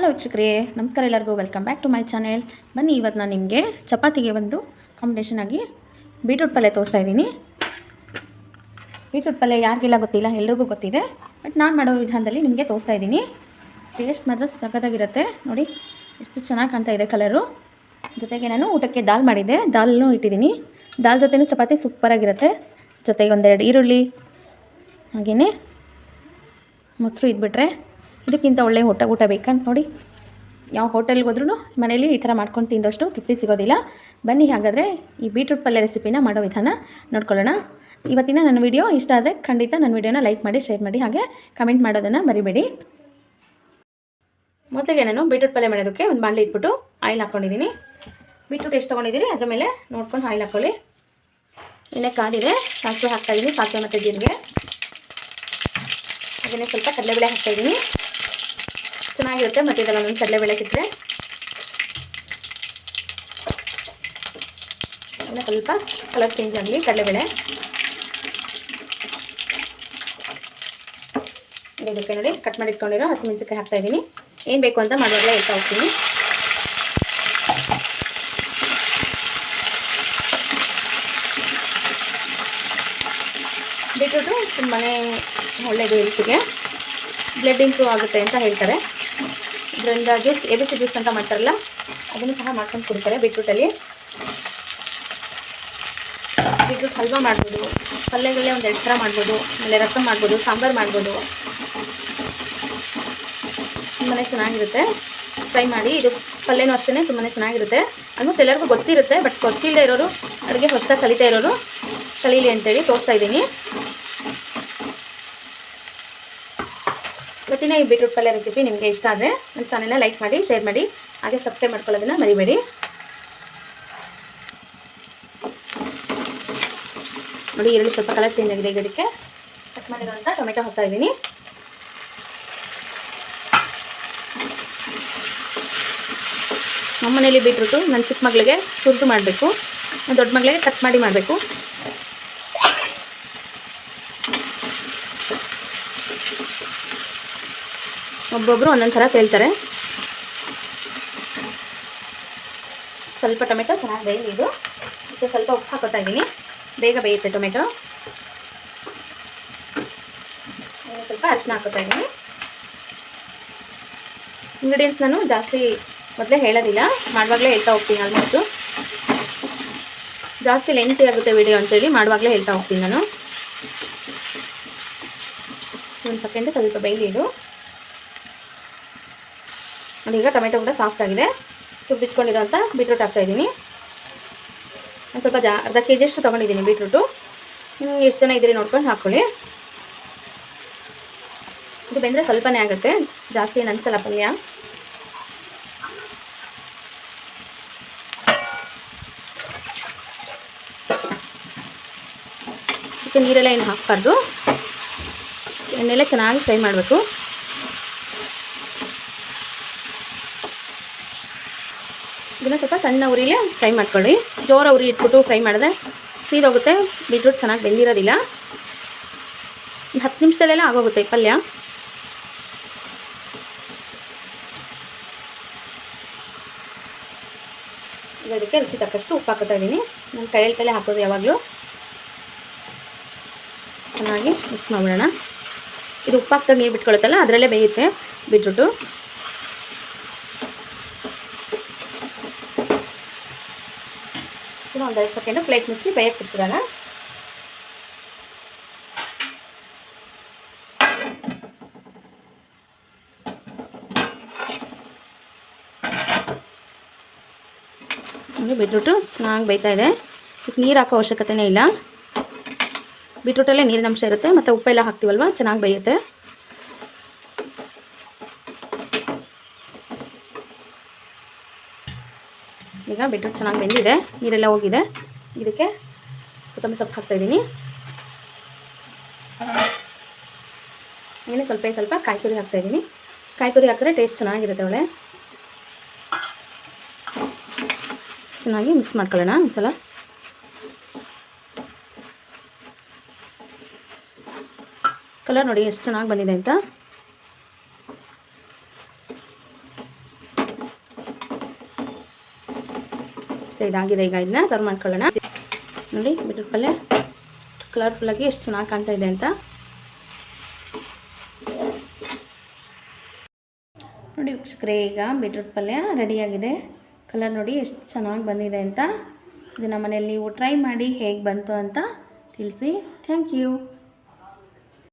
Hello ವೀಕ್ಷಕರೇ. ನಮಸ್ಕಾರ ಎಲ್ಲರಿಗೂ. Welcome back to my channel ಬನ್ನಿ ಇವತ್ತು ನಾನು ನಿಮಗೆ ಚಪಾತಿಗೆ ಒಂದು ಕಾಂಬಿನೇಷನ್ ಆಗಿ ಬೀಟ್ರೂಟ್ ಪಲ್ಯ ತೋರಿಸ್ತಾ ಇದ್ದೀನಿ. ಬೀಟ್ರೂಟ್ ಪಲ್ಯ ಯಾರಿಗೆಲ್ಲ ಗೊತ್ತಿಲ್ಲ, ಎಲ್ರಿಗೂ ಗೊತ್ತಿದೆ. ಬಟ್ ನಾನು ಮಾಡೋ ವಿಧಾನದಲ್ಲಿ ನಿಮಗೆ ತೋರಿಸ್ತಾ ಇದ್ದೀನಿ. ಟೇಸ್ಟ್ ಮಾತ್ರ ಸಖತ್ತಾಗಿರುತ್ತೆ. ನೋಡಿ, ಎಷ್ಟು ಚೆನ್ನಾಗಿ ಕಾಣ್ತಾ ಇದೆ ಕಲರು ಜೊತೆಗೆ ನಾನು ಊಟಕ್ಕೆ ದಾಲ್ ಮಾಡಿದ್ದೆ. ದಾಲ್ನೂ ಇಟ್ಟಿದ್ದೀನಿ. ದಾಲ್ ಜೊತೆನೂ ಚಪಾತಿ ಸೂಪರಾಗಿರುತ್ತೆ ಜೊತೆಗೆ ಒಂದೆರಡು ಈರುಳ್ಳಿ ಹಾಗೆಯೇ ಮೊಸರು ಇದ್ಬಿಟ್ರೆ. ಇದಕ್ಕಿಂತ ಒಳ್ಳೆ ಊಟ ಊಟ ಬೇಕಂತ ನೋಡಿ. ಯಾವ ಹೋಟೆಲ್ಗೆ ಹೋದ್ರೂ ಮನೇಲಿ ಈ ಥರ ಮಾಡ್ಕೊಂಡು ತಿಂದಷ್ಟು ತೃಪ್ತಿ ಸಿಗೋದಿಲ್ಲ. ಬನ್ನಿ ಹಾಗಾದರೆ ಈ ಬೀಟ್ರೂಟ್ ಪಲ್ಯ ರೆಸಿಪಿನ ಮಾಡೋ ವಿಧಾನ ನೋಡ್ಕೊಳ್ಳೋಣ. ಇವತ್ತಿನ ನನ್ನ ವಿಡಿಯೋ ಇಷ್ಟ ಆದರೆ ಖಂಡಿತ ನನ್ನ ವಿಡಿಯೋನ ಲೈಕ್ ಮಾಡಿ, ಶೇರ್ ಮಾಡಿ, ಹಾಗೆ ಕಮೆಂಟ್ ಮಾಡೋದನ್ನು ಮರಿಬೇಡಿ. ಮೊದಲಿಗೆ ನಾನು ಬೀಟ್ರೂಟ್ ಪಲ್ಯ ಮಾಡೋದಕ್ಕೆ ಒಂದು ಬಾಣಲಿ ಇಟ್ಬಿಟ್ಟು ಆಯಿಲ್ ಹಾಕ್ಕೊಂಡಿದ್ದೀನಿ. ಬೀಟ್ರೂಟ್ ಎಷ್ಟು ತೊಗೊಂಡಿದ್ದೀನಿ ಅದ್ರ ಮೇಲೆ ನೋಡ್ಕೊಂಡು ಆಯಿಲ್ ಹಾಕ್ಕೊಳ್ಳಿ ಇನ್ನೇ ಕಾದಿದೆ, ಸಾಸಿವೆ ಹಾಕ್ತಾಯಿದ್ದೀನಿ ಸಾಸಿವೆ ಮತ್ತು ಜೀರಿಗೆ. ಅದನ್ನೇ ಸ್ವಲ್ಪ ಕಡಲೆಬೇಳೆ ಹಾಕ್ತಾಯಿದ್ದೀನಿ ಚೆನ್ನಾಗಿರುತ್ತೆ, ಮತ್ತು ಇದೆಲ್ಲ ಒಂದು ಕಡಲೆಬೇಳೆ ಸಿಕ್ಕರೆ ಸ್ವಲ್ಪ ಕಲರ್ ಚೇಂಜ್ ಆಗಲಿ ಕಡಲೆಬೇಳೆ ಇದಕ್ಕೆ ನೋಡಿ ಕಟ್ ಮಾಡಿ ಇಟ್ಕೊಂಡಿರೋ ಹಸಿಮೆಣಸಿಕಾಯಿ ಹಾಕ್ತಾ ಇದ್ದೀನಿ. ಏನು ಬೇಕು ಅಂತ ಮಾಡುವಾಗಲೇ ಹೇಳ್ತಾ ಹೋಗ್ತೀನಿ. ಬಿಟ್ಬಿಟ್ಟು ತುಂಬಾ ಒಳ್ಳೆಯದು ಹೆಲ್ತಿಗೆ ಬ್ಲಡ್ ಇಂಪ್ರೂವ್ ಆಗುತ್ತೆ ಅಂತ ಹೇಳ್ತಾರೆ. ಇದರಿಂದ juice A B C juice ಅಂತ ಮಾಡ್ತಾರಲ್ಲ, ಅದನ್ನು ಸಹ ಮಾಡ್ಕೊಂಡು ಕುಡಿತಾರೆ ಬೀಟ್ರೂಟಲ್ಲಿ ಬೀಟ್ರೂಟ್ ಹಲ್ವ ಮಾಡ್ಬೋದು, ಪಲ್ಯಗಳೇ ಒಂದು ಥರ ಮಾಡ್ಬೋದು, ಆಮೇಲೆ ರಸಮ್ ಮಾಡ್ಬೋದು, ಸಾಂಬಾರು ಮಾಡ್ಬೋದು. ತುಂಬಾ ಚೆನ್ನಾಗಿರುತ್ತೆ. ಫ್ರೈ ಮಾಡಿ, ಇದು ಪಲ್ಯನೂ ಅಷ್ಟೇ ತುಂಬಾ ಚೆನ್ನಾಗಿರುತ್ತೆ. ಆಲ್ಮೋಸ್ಟ್ ಎಲ್ಲರಿಗೂ ಗೊತ್ತಿರುತ್ತೆ ಬಟ್ ಗೊತ್ತಿಲ್ಲದೆ ಇರೋರು, ಅಡುಗೆ ಹೊಸ ಕಲಿತಾ ಇರೋರು, ಕಲೀಲಿ ಅಂತೇಳಿ ತೋರಿಸ್ತಾ ಇದ್ದೀನಿ. ಇವತ್ತಿನ ಈ ಬೀಟ್ರೂಟ್ ಪಲ್ಯ ರೆಸಿಪಿ ನಿಮಗೆ ಇಷ್ಟ ಆದರೆ ನನ್ನ ಚಾನೆಲ್ನ ಲೈಕ್ ಮಾಡಿ ಶೇರ್ ಮಾಡಿ, ಹಾಗೆ ಸಬ್ಸ್ಕ್ರೈಬ್ ಮಾಡ್ಕೊಳ್ಳೋದನ್ನ ಮರಿಬೇಡಿ. ನೋಡಿ ಈರುಳ್ಳಿ ಸ್ವಲ್ಪ ಕಲರ್ ಚೇಂಜ್ ಆಗಿದೆ ಗಿಡಕ್ಕೆ ಕಟ್ ಮಾಡಿರೋಂಥ ಟೊಮೆಟೊ ಹಾಕ್ತಾ ಇದ್ದೀನಿ. ನಮ್ಮ ಮನೇಲಿ ಬೀಟ್ರೂಟು ನನ್ನ ಚಿಕ್ಕ ಮಗಳಿಗೆ ತುರ್ದು ಮಾಡಬೇಕು ದೊಡ್ಡ ಮಗಳಿಗೆ ಕಟ್ ಮಾಡಿ ಮಾಡಬೇಕು. ಒಬ್ಬೊಬ್ಬರು ಒಂದೊಂದು ಥರ ಕೇಳ್ತಾರೆ. ಸ್ವಲ್ಪ ಟೊಮೆಟೊ ಚೆನ್ನಾಗಿ ಬೇಯಲಿ ಇದು. ಮತ್ತು ಸ್ವಲ್ಪ ಉಪ್ಪು ಹಾಕೋತಾ ಇದ್ದೀನಿ. ಬೇಗ ಬೇಯುತ್ತೆ ಟೊಮೆಟೊ. ಸ್ವಲ್ಪ ಅರಿಶಿನ ಹಾಕೋತಾ ಇದ್ದೀನಿ. ಇಂಗ್ರೀಡಿಯೆಂಟ್ಸ್ ನಾನು ಜಾಸ್ತಿ ಮೊದಲೇ ಹೇಳೋದಿಲ್ಲ. ಮಾಡುವಾಗಲೇ ಹೇಳ್ತಾ ಹೋಗ್ತೀನಿ ಆಲ್ಮೋಸ್ಟು ಜಾಸ್ತಿ ಲೆಂತಿ ಆಗುತ್ತೆ ವಿಡಿಯೋ ಅಂತೇಳಿ ಮಾಡುವಾಗಲೇ ಹೇಳ್ತಾ ಹೋಗ್ತೀನಿ ನಾನು. ಒಂದು ಸೆಕೆಂಡ್ ಸ್ವಲ್ಪ ಬೇಯಲಿ ಇದು ಈಗ ಟೊಮೆಟೊ ಕೂಡ ಸಾಫ್ಟ್ ಆಗಿದೆ. ತುರ್ದಿಟ್ಕೊಂಡಿರೋಂಥ ಬೀಟ್ರೂಟ್ ಹಾಕ್ತಾಯಿದ್ದೀನಿ ಒಂದು ಸ್ವಲ್ಪ ಜಾ ಅರ್ಧ ಕೆ ಜಿಯಷ್ಟು ತೊಗೊಂಡಿದ್ದೀನಿ ಬೀಟ್ರೂಟು ಎಷ್ಟು ಜನ ಇದ್ದೀರಿ ನೋಡ್ಕೊಂಡು ಹಾಕ್ಕೊಳ್ಳಿ ಇದು ಬೆಂದರೆ ಸ್ವಲ್ಪನೇ ಆಗುತ್ತೆ. ಜಾಸ್ತಿ ಏನು ಪಲ್ಯ. ಇದಕ್ಕೆ ನೀರೆಲ್ಲ ಏನು ಹಾಕಬಾರ್ದು. ಎಣ್ಣೆಲ್ಲ ಚೆನ್ನಾಗಿ ಫ್ರೈ ಮಾಡಬೇಕು. ಇದನ್ನು ಸ್ವಲ್ಪ ಸಣ್ಣ ಉರಿಲೇ ಫ್ರೈ ಮಾಡ್ಕೊಳ್ಳಿ. ಜೋರ ಉರಿ ಇಟ್ಬಿಟ್ಟು ಫ್ರೈ ಮಾಡಿದ್ರೆ ಸೀದೋಗುತ್ತೆ. ಬೀಟ್ರೂಟ್ ಚೆನ್ನಾಗಿ ಬೆಂದಿರೋದಿಲ್ಲ. ಒಂದು ಹತ್ತು ನಿಮಿಷದಲ್ಲೆಲ್ಲ ಆಗೋಗುತ್ತೆ ಪಲ್ಯ. ಅದಕ್ಕೆ ರುಚಿ ತಕ್ಕಷ್ಟು ಉಪ್ಪು ಹಾಕೋತಾ ಇದ್ದೀನಿ. ನಾನು ಕೈಯಲ್ಲಿ ತಲೆ ಹಾಕೋದು ಯಾವಾಗಲೂ. ಚೆನ್ನಾಗಿ ಮಿಕ್ಸ್ ಮಾಡೋಣ ಇದು ಉಪ್ಪು ಹಾಕ್ತಾ ನೀರು ಬಿಟ್ಕೊಳುತ್ತಲ್ಲ, ಅದರಲ್ಲೇ ಬೇಯುತ್ತೆ ಬೀಟ್ರೂಟು ಒಂದು ಐದು ಸೆಕೆಂಡು ಪ್ಲೇಟ್ ಮುಚ್ಚಿ ಬೇಯಕ್ಕೆ ಬಿಟ್ಬಿಡೋಣ. ಬಿಟ್ರೂಟು ಚೆನ್ನಾಗಿ ಬೇಯ್ತಾ ಇದೆ. ಇದಕ್ಕೆ ನೀರು ಹಾಕೋ ಅವಶ್ಯಕತೆನೇ ಇಲ್ಲ. ಬೀಟ್ರೂಟಲ್ಲೇ ನೀರಿನ ಅಂಶ ಇರುತ್ತೆ, ಮತ್ತು ಉಪ್ಪೆಲ್ಲ ಹಾಕ್ತೀವಲ್ವ? ಚೆನ್ನಾಗಿ ಬೇಯುತ್ತೆ. ಈಗ ಬೀಟ್ರೂಟ್ ಚೆನ್ನಾಗಿ ಬೆಂದಿದೆ, ನೀರೆಲ್ಲ ಹೋಗಿದೆ. ಇದಕ್ಕೆ ಕೊತ್ತಂಬರಿ ಸೊಪ್ಪು ಹಾಕ್ತಾಯಿದ್ದೀನಿ ಇನ್ನೇ ಸ್ವಲ್ಪ ಸ್ವಲ್ಪ ಕಾಯಿ ತುರಿ ಹಾಕ್ತಾಯಿದ್ದೀನಿ ಕಾಯಿ ತುರಿ ಹಾಕಿದ್ರೆ ಟೇಸ್ಟ್ ಚೆನ್ನಾಗಿರುತ್ತೆ ಒಳ್ಳೆ. ಚೆನ್ನಾಗಿ ಮಿಕ್ಸ್ ಮಾಡ್ಕೊಳ್ಳೋಣ ಒಂದ್ಸಲ. ಕಲರ್ ನೋಡಿ ಎಷ್ಟು ಚೆನ್ನಾಗಿ ಬಂದಿದೆ ಅಂತ. ಇದಾಗಿದೆ. ಈಗ ಇದನ್ನ ಸರ್ವ್ ಮಾಡ್ಕೊಳ್ಳೋಣ. ನೋಡಿ, ಬಿಟ್ರ ಪಲ್ಯ ಕಲರ್ಫುಲ್ಲಾಗಿ ಎಷ್ಟು ಚೆನ್ನಾಗಿ ಕಾಣ್ತಾ ಇದೆ ಅಂತ. ನೋಡಿ ವೀಕ್ಷಕರೇ, ಈಗ ಬೀಟ್ರೂಟ್ ಪಲ್ಯ ರೆಡಿಯಾಗಿದೆ ಕಲರ್ ನೋಡಿ ಎಷ್ಟು ಚೆನ್ನಾಗಿ ಬಂದಿದೆ ಅಂತ. ಇದನ್ನು ಮನೆಯಲ್ಲಿ ನೀವು ಟ್ರೈ ಮಾಡಿ ಹೇಗೆ ಬಂತು ಅಂತ ತಿಳಿಸಿ. Thank you